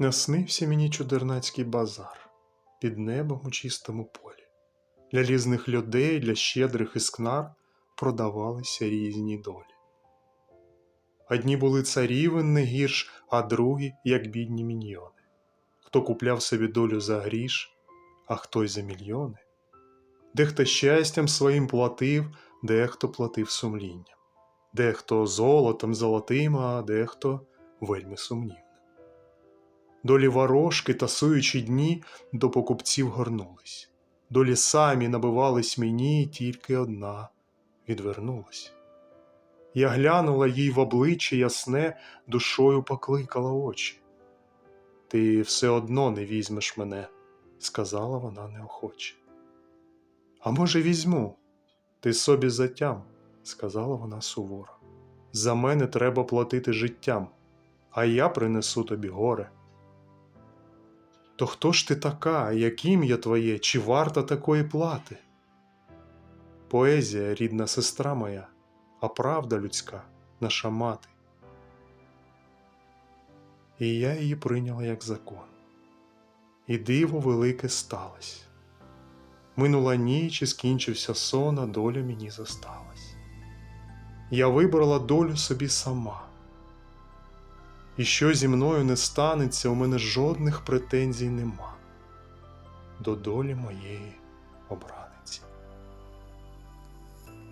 Наснився мені чудернацький базар під небом у чистому полі. Для різних людей, для щедрих іскнар продавалися різні долі. Одні були царівен не гірш, а другі, як бідні міньйони. Хто купляв собі долю за гріш, а хто й за мільйони. Дехто щастям своїм платив, дехто платив сумлінням, дехто золотом золотим, а дехто вельми сумнівним. Долі ворожки, тасуючи дні, до покупців горнулись. Долі самі набивались мені, тільки одна відвернулась. Я глянула їй в обличчя ясне, душою покликала очі. Ти все одно не візьмеш мене, сказала вона неохоче. А може, візьму, ти собі затям, сказала вона суворо. За мене треба платити життям, а я принесу тобі горе. То хто ж ти така, як ім'я твоє, чи варта такої плати? Поезія, рідна сестра моя, а правда людська, наша мати. І я її прийняла як закон. І диво велике сталось. Минула ніч і скінчився сон, а доля мені зосталась. Я вибрала долю собі сама. І що зі мною не станеться, у мене жодних претензій нема до долі моєї обраної.